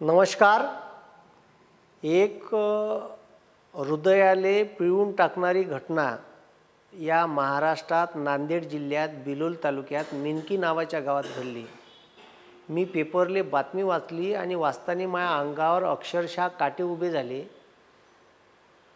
नमस्कार. एक हृदयाले पिळून टाकणारी घटना या महाराष्ट्रात नांदेड जिल्ह्यात बिलोल तालुक्यात मिनकी नावाच्या गावात घडली. मी पेपरले बातमी वाचली आणि वाचताना माझ्या अंगावर अक्षरशः काटे उभे झाले.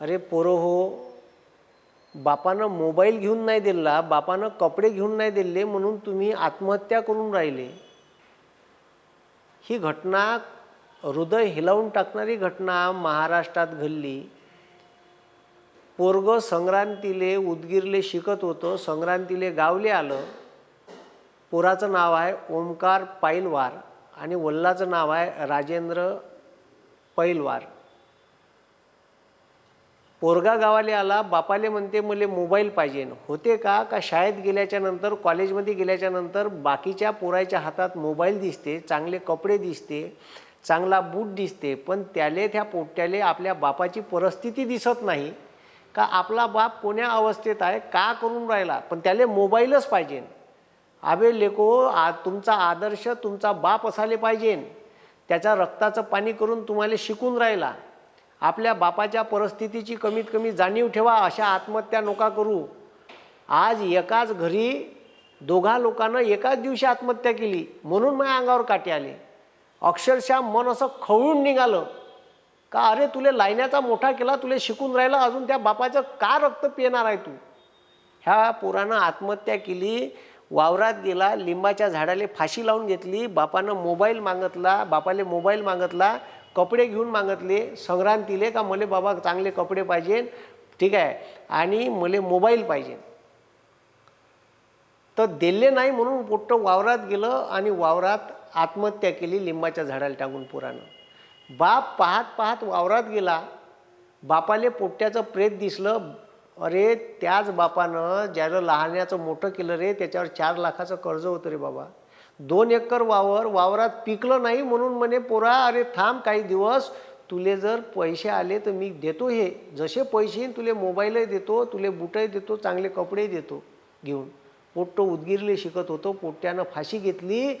अरे पोरो हो बापानं मोबाईल घेऊन नाही दिला बापानं कपडे घेऊन नाही दिले म्हणून तुम्ही आत्महत्या करून राहिले. ही घटना हृदय हिलावून टाकणारी घटना महाराष्ट्रात घडली. पोरग संक्रांतीले उदगीरले शिकत होतं संक्रांतीले गावले आलं. पोराचं नाव आहे ओमकार पाईलवार आणि वल्लाचं नाव आहे राजेंद्र पैलवार. पोरगा गावाले आला बापाले म्हणते मला मोबाईल पाहिजे. होते का? का शाळेत गेल्याच्यानंतर कॉलेजमध्ये गेल्याच्यानंतर बाकीच्या पोराच्या हातात मोबाईल दिसते चांगले कपडे दिसते चांगला बूट दिसते पण त्याले त्या पोट्याले आपल्या बापाची परिस्थिती दिसत नाही. का आपला बाप कोण्या अवस्थेत आहे का करून राहिला? पण त्याले मोबाईलच पाहिजे. आबे लेको आ तुमचा आदर्श तुमचा बाप असायला पाहिजे. त्याच्या रक्ताचं पाणी करून तुम्हाला शिकून राहिला. आपल्या बापाच्या परिस्थितीची कमीत कमी जाणीव ठेवा अशा आत्महत्या नका करू. आज एकाच घरी दोघा लोकांना एकाच दिवशी आत्महत्या केली म्हणून माझ्या अंगावर काटे आले. अक्षरशः मन असं खवळून निघालं. का अरे तुले लायण्याचा मोठा केला तुले शिकून राहिला अजून त्या बापाचं का रक्त पिणार आहे तू? ह्या पोरानं आत्महत्या केली वावरात गेला लिंबाच्या झाडाले फाशी लावून घेतली बापानं मोबाईल मागितला बापाले मोबाईल मागितला कपडे घेऊन मागितले संक्रांतीले का मले बाबा चांगले कपडे पाहिजे ठीक आहे आणि मले मोबाईल पाहिजे. तर दिले नाही म्हणून पोट्ट वावरात गेलं आणि वावरात आत्महत्या केली लिंबाच्या झाडाला टाकून पोरानं. बाप पाहत पाहत वावरात गेला. बापाले पोट्याचं प्रेत दिसलं. अरे त्याच बापानं ज्याला लहानाचं मोठं केलं रे त्याच्यावर चार लाखाचं कर्ज होतं रे बाबा. दोन एकर वावर वावरात पिकलं नाही म्हणून म्हणे पोरा अरे थांब काही दिवस. तुले जर पैसे आले तर मी देतो हे. जसे पैसे तुले मोबाईलही देतो तुले बुटही देतो चांगले कपडेही देतो. घेऊन पोट्ट उदगीरले शिकत होतो. पोट्ट्यानं फाशी घेतली.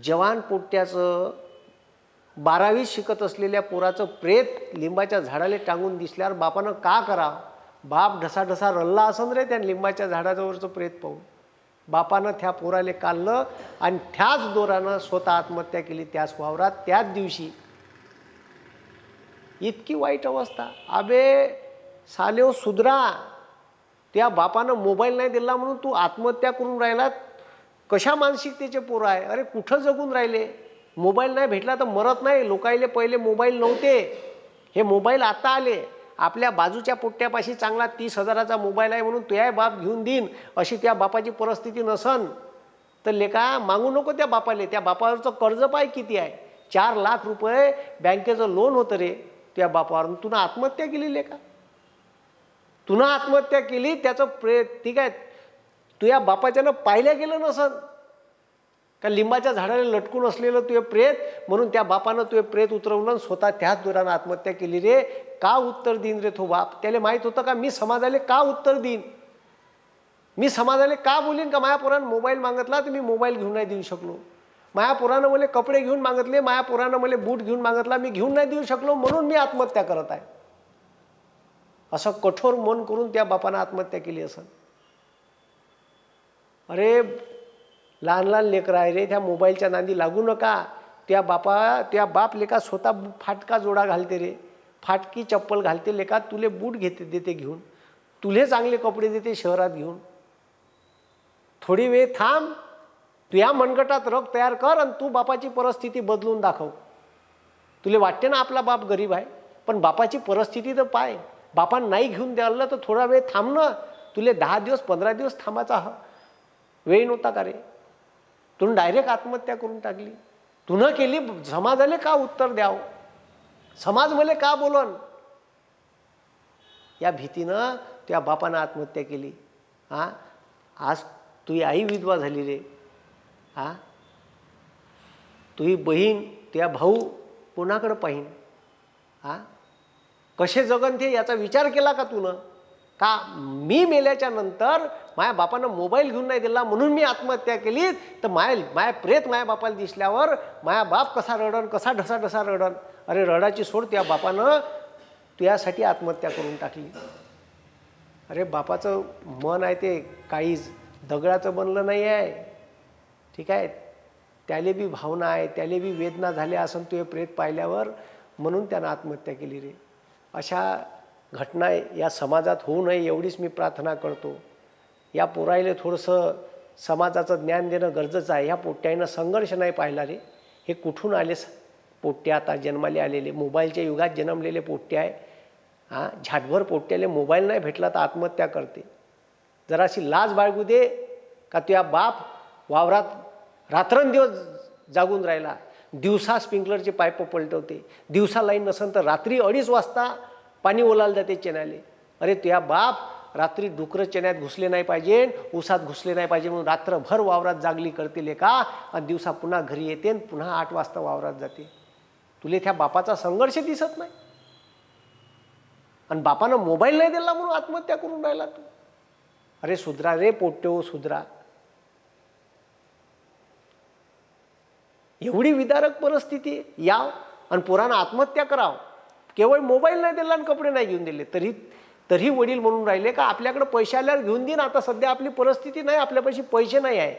जवान पोट्ट्याचं बारावीत शिकत असलेल्या पोराचं प्रेत लिंबाच्या झाडाला टांगून दिसल्यावर बापानं का करा? बाप ढसा ढसा रल्ला असन रे त्या लिंबाच्या झाडाजवळचं प्रेत पाहून. बापानं त्या पोराले काढलं आणि त्याच दोरानं स्वतः आत्महत्या केली त्याच वावरात त्याच दिवशी. इतकी वाईट अवस्था. अबे सालेव सुधरा. त्या बापानं मोबाईल नाही दिला म्हणून तू आत्महत्या करून राहिलात? कशा मानसिकतेचे पोरं आहे? अरे कुठं जगून राहिले? मोबाईल नाही भेटला तर मरत नाही. लोकायले पहिले मोबाईल नव्हते. हे मोबाईल आता आले. आपल्या बाजूच्या पोट्ट्यापाशी चांगला तीस हजाराचा मोबाईल आहे म्हणून तुया बाप घेऊन देईन अशी त्या बापाची परिस्थिती नसन. तर लेका मागू नको त्या बापाले. त्या बापावरचं कर्ज पाय किती आहे? चार लाख रुपये बँकेचं लोन होतं रे त्या बापावर तुला आत्महत्या केली लेका? तुनं आत्महत्या केली त्याचं प्रेत ठीक आहे तुझ्या बापाच्यानं पाहिल्या गेलं नसन. का लिंबाच्या झाडाला लटकून असलेलं तुझे प्रेत म्हणून त्या बापानं तुझे प्रेत उतरवलं आणि स्वतः त्याच दोरानं आत्महत्या केली रे. का उत्तर देईन रे तो बाप? त्याला माहीत होतं का मी समाजाला का उत्तर देईन? मी समाजाला का बोलीन का? माया पोरानं मोबाईल मागितला तर मी मोबाईल घेऊन नाही देऊ शकलो. माया पोरानं मला कपडे घेऊन मागितले माया पोरानं मला बूट घेऊन मागितला मी घेऊन नाही देऊ शकलो म्हणून मी आत्महत्या करत आहे. असं कठोर मन करून त्या बापानं आत्महत्या केली असं अरे लहान लहान लेकरं आहे रे त्या मोबाईलच्या नांदी लागू नका. त्या बापा त्या बाप लेका स्वतः फाटका जोडा घालते रे. फाटकी चप्पल घालते लेका तुले बूट घेते देते घेऊन. तुले चांगले कपडे देते शहरात घेऊन. थोडी वेळ थांब तू या मनगटात रग तयार कर आणि तू बापाची परिस्थिती बदलून दाखव. तुले वाटते ना आपला बाप गरीब आहे? पण बापाची परिस्थिती तर पाय. बापान नाही घेऊन द्यायला तर थोडा वेळ थांब ना. तुले दहा दिवस पंधरा दिवस थांबायचा हा. वेळ नव्हता का रे? तुन डायरेक्ट आत्महत्या करून टाकली. तुनं केली समाजाले का उत्तर द्यावं? समाज मले का बोलन या भीतीनं त्या बापानं आत्महत्या केली. हां आज तुझी आई विधवा झाली रे. हां तुझी बहीण तुझ्या भाऊ कोणाकडं पाहीन? हां कसे जगन ते याचा विचार केला का तुनं? का मी मेल्याच्या नंतर माझ्या बापानं मोबाईल घेऊन नाही दिला म्हणून मी आत्महत्या केली तर माय माया प्रेत माझ्या बापाला दिसल्यावर माया बाप कसा रडन कसा ढसा ढसा रडन? अरे रडाची सोड त्या बापानं तुझ्यासाठी आत्महत्या करून टाकली. अरे बापाचं मन आहे ते काहीच दगडाचं बनलं नाही आहे. ठीक आहे? त्याले बी भावना आहे त्याले बी वेदना झाल्या असं तुझे प्रेत पाहिल्यावर म्हणून त्यानं आत्महत्या केली रे. अशा घटना या समाजात होऊ नये एवढीच मी प्रार्थना करतो. या पोरायले थोडंसं समाजाचं ज्ञान देणं गरजेचं आहे. ह्या पोट्ट्यानं संघर्ष नाही पाहिला रे हे कुठून आले स- पोट्टे आता जन्माले आलेले. मोबाईलच्या युगात जन्मलेले पोट्टे आहे. हां झाटभर पोट्ट्याले मोबाईल नाही भेटला तर आत्महत्या करते. जराशी लाज बाळगू दे का तुझ्या बाप वावरात रात्रंदिवस जागून राहिला. दिवसा स्प्रिंकलरचे पाईप पलटवते दिवसा लाईन नसेल तर रात्री अडीच वाजता पाणी ओलाल जाते चेन्याले अरे तुझ्या बाप रात्री डुकरं चेन्यात घुसले नाही पाहिजे उसात घुसले नाही पाहिजे म्हणून रात्रभर वावरात जागली करतील का? आणि दिवसा पुन्हा घरी येते आणि पुन्हा आठ वाजता वावरात जाते. तुले त्या बापाचा संघर्ष दिसत नाही. आणि बापानं मोबाईल नाही दिला म्हणून आत्महत्या करून राहिला तू. अरे सुधरा रे पोट्यो सुधरा. एवढी विदारक परिस्थिती याव आणि पोरानं आत्महत्या कराव. केवळ मोबाईल नाही दिला आणि कपडे नाही घेऊन दिले. तरी तरी वडील म्हणून राहिले का आपल्याकडे पैसे आल्यावर घेऊन देईन आता सध्या आपली परिस्थिती नाही आपल्यापाशी पैसे नाही आहे.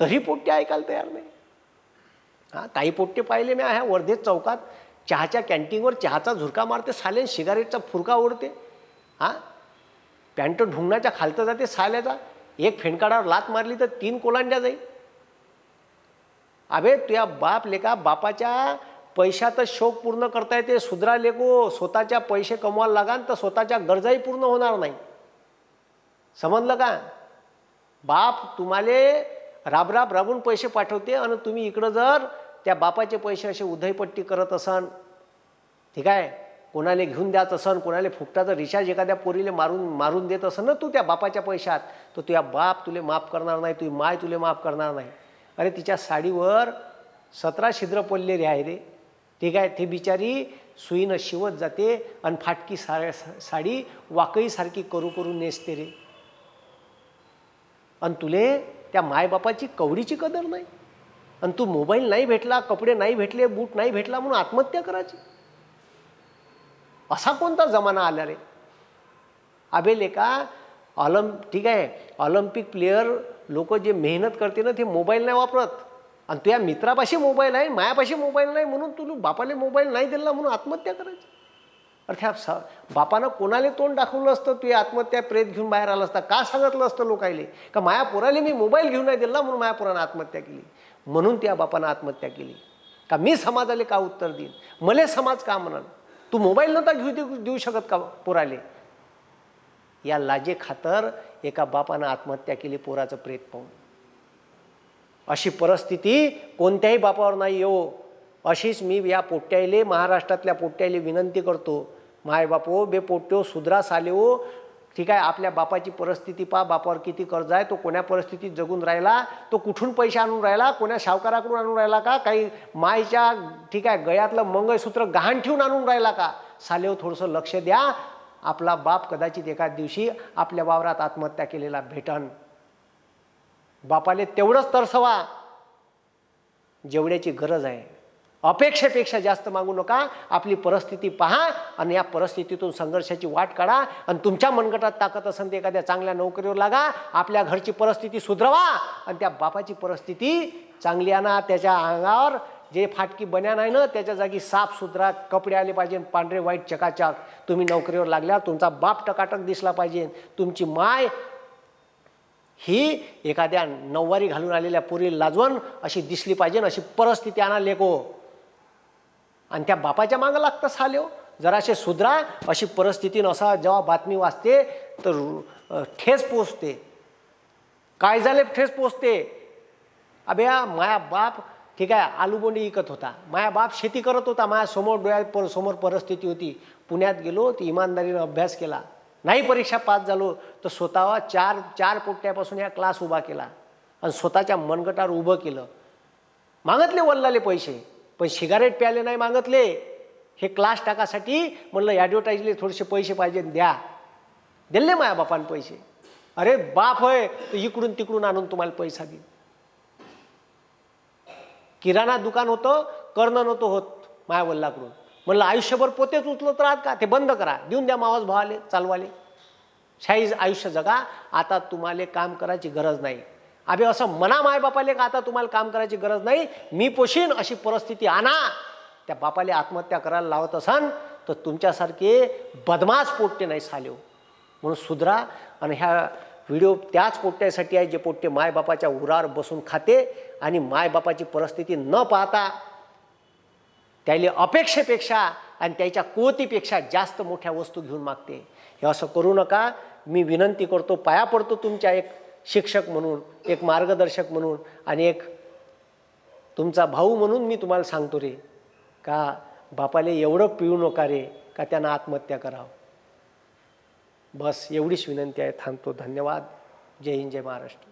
तरी पोट्टे ऐकायला तयार नाही. हां काही पोट्टे पाहिले मी ह्या वर्धेत चौकात चहाच्या कॅन्टीनवर चहाचा झुरका मारते सालेन सिगारेटचा फुरका ओढते. हां पॅन्ट ढुंगणाच्या खालतं जाते साल्याचा. एक फेणकाडावर लात मारली तर तीन कोलांड्या जाईल अबे तुझ्या बाप लेका बापाच्या पैशातच शोक पूर्ण करता येते. सुधरा लेको स्वतःच्या पैसे कमवायला लागान तर स्वतःच्या गरजाही पूर्ण होणार नाही. समजलं का? बाप तुम्हाला राबराब राबून पैसे पाठवते आणि तुम्ही इकडं जर त्या बापाचे पैसे असे उधईपट्टी करत असन ठीक आहे? कोणाला घेऊन द्यायचं असन कोणाला फुकटाचं रिचार्ज एखाद्या पोरीले मारून मारून देत असन ना तू त्या बापाच्या पैशात तर तुझ्या बाप तुले माफ करणार नाही तुझी माय तुले माफ करणार नाही. अरे तिच्या साडीवर सतरा छिद्र पडलेले आहे रे. ठीक आहे? ती बिचारी सुईनं शिवत जाते आणि फाटकी सा साडी वाकईसारखी करू करू नेसते रे. आणि तुले त्या मायबापाची कवडीची कदर नाही. आणि तू मोबाईल नाही भेटला कपडे नाही भेटले बूट नाही भेटला म्हणून आत्महत्या करायची. असा कोणता जमाना आला रे? अबे लेका ऑलम ठीक आहे? ऑलिम्पिक प्लेयर लोक जे मेहनत करते ना ते मोबाईल नाही वापरत. आणि तुझ्या मित्रापाशी मोबाईल आहे मायापाशी मोबाईल नाही म्हणून तू बापाले मोबाईल नाही दिला म्हणून आत्महत्या करायची? अर्थात त्या स बापानं कोणाला तोंड दाखवलं असतं? तू आत्महत्या प्रेत घेऊन बाहेर आलं असता. का सांगितलं असतं लोकायले? का माया पोराले मी मोबाईल घेऊन नाही दिला म्हणून माया पोरानं आत्महत्या केली? म्हणून त्या बापानं आत्महत्या केली. का मी समाजाला का उत्तर देईन? मले समाज का म्हणाल तू मोबाईल नव्हता घेऊ देऊ देऊ शकत का पोराले? या लाजे खातर एका बापानं आत्महत्या केली पोराचं प्रेत पाहून. अशी परिस्थिती कोणत्याही बापावर नाही येऊ अशीच मी या पोट्ट्याले महाराष्ट्रातल्या पोट्ट्याले विनंती करतो. माय बापो बे पोट्यो सुधरा हो. ठीक आहे आपल्या बापाची परिस्थिती पहा बापावर किती कर्ज आहे तो कोण्या परिस्थितीत जगून राहिला तो कुठून पैसे आणून राहिला कोण्या सावकाराकडून आणून राहिला का काही मायच्या ठीक आहे गळ्यातलं मंगळसूत्र गहाण ठेवून आणून राहिला का? सालेव हो, थोडंसं लक्ष द्या. आपला बाप कदाचित एखाद दिवशी आपल्या वावरात आत्महत्या केलेला भेटन. बापाले तेवढंच तरसवा. जेवढ्याची गरज आहे. अपेक्षेपेक्षा जास्त मागू नका. आपली परिस्थिती पहा आणि या परिस्थितीतून संघर्षाची वाट काढा आणि तुमच्या मनगटात ताकद असेल ते एखाद्या चांगल्या नोकरीवर लागा. आपल्या घरची परिस्थिती सुधरवा आणि त्या बापाची परिस्थिती चांगली आणा. त्याच्या अंगावर जे फाटकी बन्या नाही ना त्याच्या जागी साफ सुधरा कपडे आले पाहिजे पांढरे वाईट चकाचक. तुम्ही नोकरीवर लागल्यावर तुमचा बाप टकाटक दिसला पाहिजे. तुमची माय ही एखाद्या नऊवारी घालून आलेल्या पोरी लाजवण अशी दिसली पाहिजे अशी परिस्थिती आणा लेको आणि त्या बापाच्या मागं लागतं साल्यो हो. जराशे सुधरा अशी परिस्थिती नसा जेव्हा बातमी वाचते तर ठेस पोचते. काय झाले ठेस पोचते? अबे माया बाप ठीक आहे आलूबोंडी विकत होता. माया बाप शेती करत होता माझ्यासमोर डोळ्या पर समोर परिस्थिती होती. पुण्यात गेलो ती इमानदारीनं अभ्यास केला. नाही परीक्षा पास झालो तर स्वतः चार चार पोट्ट्यापासून या क्लास उभा केला. आणि स्वतःच्या मनगटावर उभं केलं. मागतले वल्लाले पैसे पण सिगारेट प्याले नाही मागतले. हे क्लास टाकासाठी म्हणलं ॲडव्हर्टाईजले थोडेसे पैसे पाहिजे द्या. दिले माया बापान पैसे. अरे बाप होय तर इकडून तिकडून आणून तुम्हाला पैसा देईन. किराणा दुकान होतं करणं नव्हतं होत माया वल्लाकडून. म्हणलं आयुष्यभर पोतेच उचलत राहत का? ते बंद करा. देऊन द्या मावाज भावाले चालवाले. शाही आयुष्य जगा. आता तुम्हाला काम करायची गरज नाही. अभे असं म्हणा माय बापाले का आता तुम्हाला काम करायची गरज नाही? मी पोशीन अशी परिस्थिती आणा. त्या बापाले आत्महत्या करायला लावत असन तर तुमच्यासारखे बदमाश पोट्टे नाही सालेव म्हणून सुधरा आणि ह्या व्हिडिओ त्याच पोट्ट्यासाठी आहे जे पोट्टे मायबापाच्या उरावर बसून खाते आणि मायबापाची परिस्थिती न पाहता त्याला अपेक्षेपेक्षा आणि त्याच्या कुवतीपेक्षा जास्त मोठ्या वस्तू घेऊन मागते. हे असं करू नका. मी विनंती करतो पाया पडतो तुमच्या एक शिक्षक म्हणून एक मार्गदर्शक म्हणून आणि एक तुमचा भाऊ म्हणून मी तुम्हाला सांगतो रे का बापाले एवढं पिऊ नका रे का त्यांना आत्महत्या करावं. बस एवढीच विनंती आहे थांबतो. धन्यवाद. जय हिंद जय महाराष्ट्र.